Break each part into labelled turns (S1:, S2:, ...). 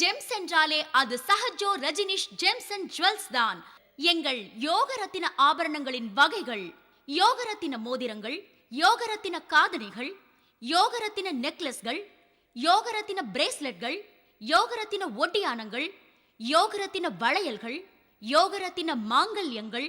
S1: Gems என்றாலே அது Sahajo Rajinish gems and jewels தான். எங்கள் யோகரத்தின ஆபரணங்களின் வகைகள் யோகரத்தின மோதிரங்கள் யோகரத்தின காதணிகள் யோகரத்தின நெக்லஸ்கள் யோகரத்தின பிரேஸ்லெட்கள் யோகரத்தின ஒட்டியானங்கள் யோகரத்தின வளையல்கள் யோகரத்தின மாங்கல்யங்கள்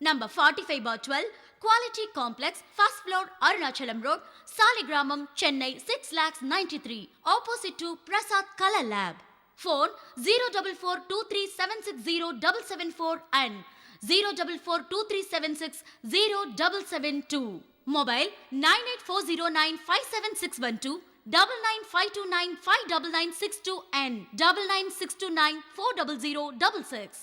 S1: number forty five bar twelve quality complex first floor Arunachalam road Saligramam Chennai six lakhs ninety three opposite to Prasad colour lab phone zero double four two three seven six zero double seven four and zero double four two three seven six zero double seven two mobile nine eight four zero nine five seven six one two double nine five two nine five double nine six two and double nine six two nine four double zero double six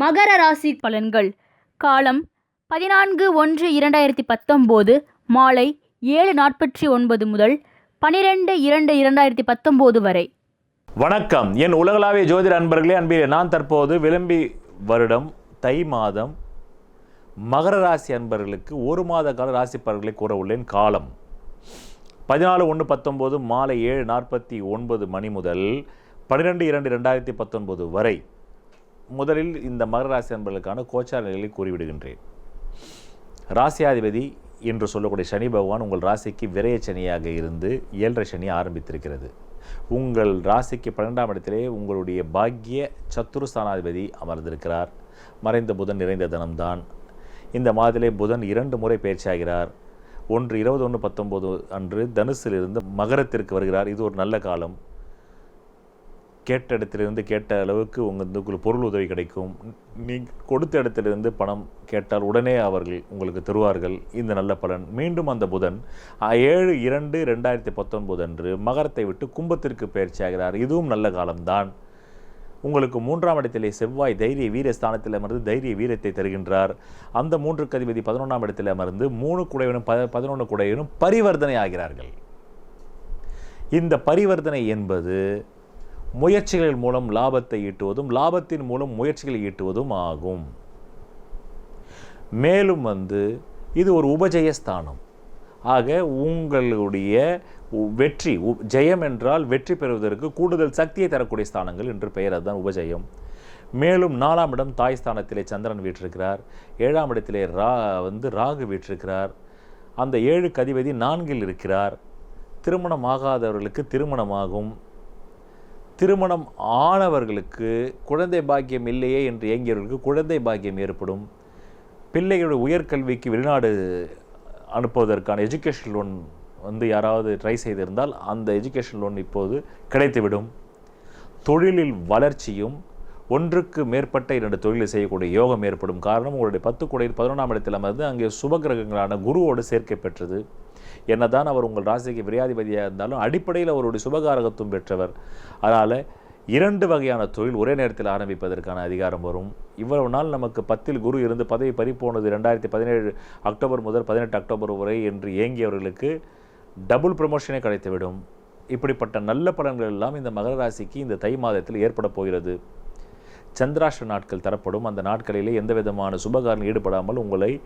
S2: மகர ராசி பலன்கள். காலம் பதினான்கு ஒன்று இரண்டாயிரத்தி பத்தொம்போது மாலை ஏழு நாற்பத்தி ஒன்பது முதல் பனிரெண்டு இரண்டு இரண்டாயிரத்தி பத்தொம்போது வரை.
S3: வணக்கம். என் உலகளாவிய ஜோதிட அன்பர்களே அன்பிலே நான் தற்போது விளம்பி வருடம் தை மாதம் மகர ராசி அன்பர்களுக்கு ஒரு மாத கால ராசி பலன்களை கூற உள்ளேன். காலம் பதினாலு ஒன்று பத்தொம்போது மாலை ஏழு நாற்பத்தி ஒன்பது மணி முதல் பன்னிரெண்டு இரண்டு ரெண்டாயிரத்தி பத்தொன்பது வரை. முதலில் இந்த மகர ராசி அன்பர்களுக்கான கோச்சார நிலையை கூறிவிடுகின்றேன். ராசியாதிபதி என்று சொல்லக்கூடிய சனி பகவான் உங்கள் ராசிக்கு விரைய சனியாக இருந்து ஏழரை சனி ஆரம்பித்திருக்கிறது. உங்கள் ராசிக்கு பன்னெண்டாம் இடத்திலே உங்களுடைய பாக்கிய சத்துருஸ்தானாதிபதி அமர்ந்திருக்கிறார். மறைந்த புதன் நிறைந்த தினம்தான். இந்த மாதத்திலே புதன் இரண்டு முறை பயிற்சியாகிறார் ஒன்று இருபது ஒன்று பத்தொம்போது அன்று தனுசிலிருந்து மகரத்திற்கு வருகிறார். இது ஒரு நல்ல காலம். கேட்ட இடத்திலிருந்து கேட்ட அளவுக்கு உங்களுக்கு பொருள் உதவி கிடைக்கும். நீங்கள் கொடுத்த இடத்திலிருந்து பணம் கேட்டால் உடனே அவர்கள் உங்களுக்கு தருவார்கள். இந்த நல்ல பலன். மீண்டும் அந்த புதன் ஏழு இரண்டு ரெண்டாயிரத்தி பத்தொன்பது அன்று மகரத்தை விட்டு கும்பத்திற்கு பயிற்சியாகிறார் இதுவும் நல்ல காலம்தான். உங்களுக்கு மூன்றாம் இடத்திலே செவ்வாய் தைரிய வீர ஸ்தானத்தில் அமர்ந்து தைரிய வீரத்தை தருகின்றார். அந்த மூன்று கதிபதி பதினொன்றாம் இடத்தில் அமர்ந்து மூணு குடையவனும் ப பதினொன்று குடையவனும் பரிவர்த்தனை ஆகிறார்கள். இந்த பரிவர்த்தனை என்பது முயற்சிகள் மூலம் லாபத்தை ஈட்டுவதும் லாபத்தின் மூலம் முயற்சிகளை ஈட்டுவதும் ஆகும். மேலும் வந்து இது ஒரு உபஜயஸ்தானம். ஆக உங்களுடைய உ- வெற்றி உ- ஜெயம் என்றால் வெற்றி பெறுவதற்கு கூடுதல் சக்தியை தரக்கூடிய ஸ்தானங்கள் என்று பெயர் அதுதான் உபஜயம். மேலும் நாலாம் இடம் தாய் ஸ்தானத்திலே சந்திரன் வீற்றிருக்கிறார். ஏழாம் இடத்திலே ரா வந்து ராகு வீற்றிருக்கிறார். அந்த ஏழு கதிபதி நான்கில் இருக்கிறார். திருமணம் ஆகாதவர்களுக்கு திருமணமாகும். திருமணம் ஆனவர்களுக்கு குழந்தை பாக்கியம் இல்லையே என்று இயங்கியவர்களுக்கு குழந்தை பாக்கியம் ஏற்படும். பிள்ளைகளுடைய உயர்கல்விக்கு வெளிநாடு அனுப்புவதற்கான எஜுகேஷன் லோன் வந்து யாராவது ட்ரை செய்திருந்தால் அந்த எஜுகேஷன் லோன் இப்போது கிடைத்துவிடும். தொழிலில் வளர்ச்சியும் ஒன்றுக்கு மேற்பட்ட இரண்டு தொழிலை செய்யக்கூடிய யோகம் ஏற்படும். காரணம் உங்களுடைய பத்து குடையில் பதினொன்றாம் இடத்தில் அமர்ந்து அங்கே சுபகிரகங்களான குருவோடு சேர்க்கை பெற்றது. என்னதான் அவர் உங்கள் ராசிக்கு விரையாதிபதியாக இருந்தாலும் அடிப்படையில் அவருடைய சுபகாரகத்துவம் பெற்றவர். அதனால் இரண்டு வகையான தொழில் ஒரே நேரத்தில் ஆரம்பிப்பதற்கான அதிகாரம் வரும். இவ்வளவு நாள் நமக்கு பத்தில் குரு இருந்து பதவி பறிப்போனது ரெண்டாயிரத்தி பதினேழு அக்டோபர் முதல் பதினெட்டு அக்டோபர் வரை என்று ஏங்கியவர்களுக்கு டபுள் ப்ரமோஷனே கிடைத்துவிடும். இப்படிப்பட்ட நல்ல பலன்கள் எல்லாம் இந்த மகர ராசிக்கு இந்த தை மாதத்தில் ஏற்பட போகிறது. சந்திராஷ்ட நாட்கள் தரப்படும். அந்த நாட்களிலே எந்த விதமான சுபகாரம் ஈடுபடாமல் உங்களை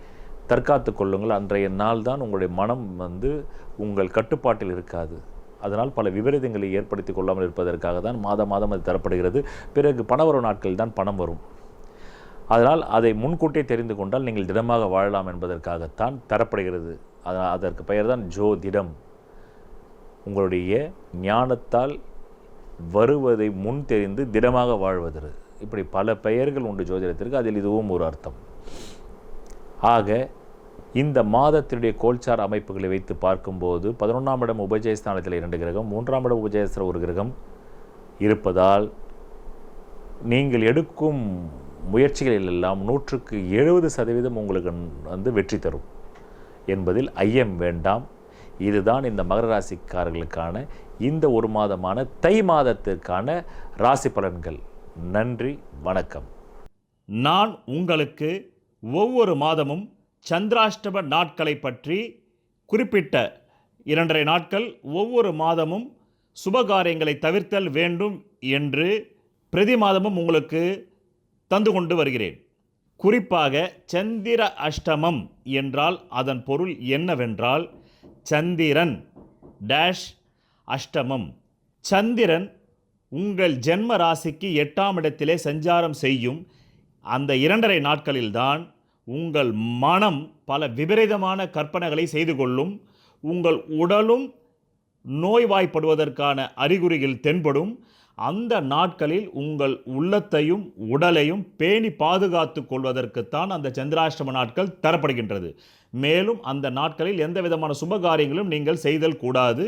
S3: தற்காத்து கொள்ளுங்கள். அன்றைய நாள் தான் உங்களுடைய மனம் வந்து உங்கள் கட்டுப்பாட்டில் இருக்காது. அதனால் பல விபரீதங்களை ஏற்படுத்தி கொள்ளாமல் இருப்பதற்காக தான் மாதம் மாதம் அது தரப்படுகிறது. பிறகு பணவரவு நாட்கள் தான் பணம் வரும். அதனால் அதை முன்கூட்டியே தெரிந்து கொண்டால் நீங்கள் திடமாக வாழலாம் என்பதற்காகத்தான் தரப்படுகிறது. அதனால் அதற்கு பெயர் தான் ஜோதிடம். உங்களுடைய ஞானத்தால் வருவதை முன் தெரிந்து திடமாக வாழ்வது இப்படி பல பெயர்கள் உண்டு ஜோதிடத்திற்கு. அதில் இதுவும் ஒரு அர்த்தம். ஆக இந்த மாதத்தினுடைய கோல்சார் அமைப்புகளை வைத்து பார்க்கும்போது பதினொன்றாம் இடம் உபஜயஸ்தானத்தில் இரண்டு கிரகம் மூன்றாம் இடம் உபஜயஸ்திர ஒரு கிரகம் இருப்பதால் நீங்கள் எடுக்கும் முயற்சிகளில் எல்லாம் நூற்றுக்கு எழுபது சதவீதம் உங்களுக்கு வந்து வெற்றி தரும் என்பதில் ஐயம் வேண்டாம். இதுதான் இந்த மகர ராசிக்காரர்களுக்கான இந்த ஒரு மாதமான தை மாதத்திற்கான ராசி பலன்கள். நன்றி வணக்கம்.
S4: நான் உங்களுக்கு ஒவ்வொரு மாதமும் சந்திராஷ்டம நாட்களை பற்றி குறிப்பிட்ட இரண்டரை நாட்கள் ஒவ்வொரு மாதமும் சுபகாரியங்களை தவிர்த்தல் வேண்டும் என்று பிரதி மாதமும் உங்களுக்கு தந்து கொண்டு வருகிறேன். குறிப்பாக சந்திர அஷ்டமம் என்றால் அதன் பொருள் என்னவென்றால் சந்திரன் டேஷ் அஷ்டமம். சந்திரன் உங்கள் ஜென்ம ராசிக்கு எட்டாம் இடத்திலே சஞ்சாரம் செய்யும் அந்த இரண்டரை நாட்களில்தான் உங்கள் மனம் பல விபரீதமான கற்பனைகளை செய்து கொள்ளும் உங்கள் உடலும் நோய்வாய்ப்படுவதற்கான அறிகுறிகள் தென்படும். அந்த நாட்களில் உங்கள் உள்ளத்தையும் உடலையும் பேணி பாதுகாத்து கொள்வதற்குத்தான் அந்த சந்திராஷ்டம நாட்கள் தரப்படுகின்றது. மேலும் அந்த நாட்களில் எந்த விதமான சுபகாரியங்களும் நீங்கள் செய்தல் கூடாது.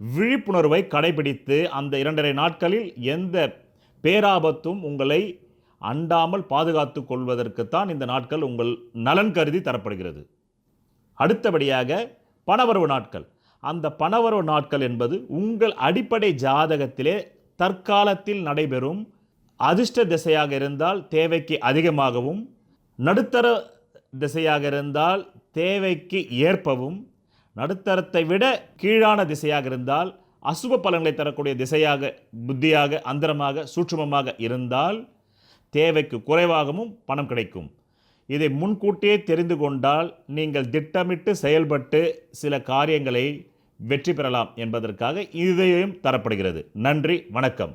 S4: விழிப்புணர்வை கடைபிடித்து அந்த இரண்டரை நாட்களில் எந்த பேராபத்தும் உங்களை அண்டாமல் பாதுகாத்து கொள்வதற்குத்தான் இந்த நாட்கள் உங்கள் நலன் கருதி தரப்படுகிறது. அடுத்தபடியாக பணவரவு நாட்கள். அந்த பணவரவு நாட்கள் என்பது உங்கள் அடிப்படை ஜாதகத்திலே தற்காலத்தில் நடைபெறும் அதிர்ஷ்ட திசையாக இருந்தால் தேவைக்கு அதிகமாகவும் நடுத்தர திசையாக இருந்தால் தேவைக்கு ஏற்பவும் நடுத்தரத்தை விட கீழான திசையாக இருந்தால் அசுப பலன்களை தரக்கூடிய திசையாக புத்தியாக அந்தரமாக சூட்சுமமாக இருந்தால் தேவைக்கு குறைவாகவும் பணம் கிடைக்கும். இதை முன்கூட்டியே தெரிந்து கொண்டால் நீங்கள் திட்டமிட்டு செயல்பட்டு சில காரியங்களை வெற்றி பெறலாம் என்பதற்காக இதையும் தரப்படுகிறது. நன்றி வணக்கம்.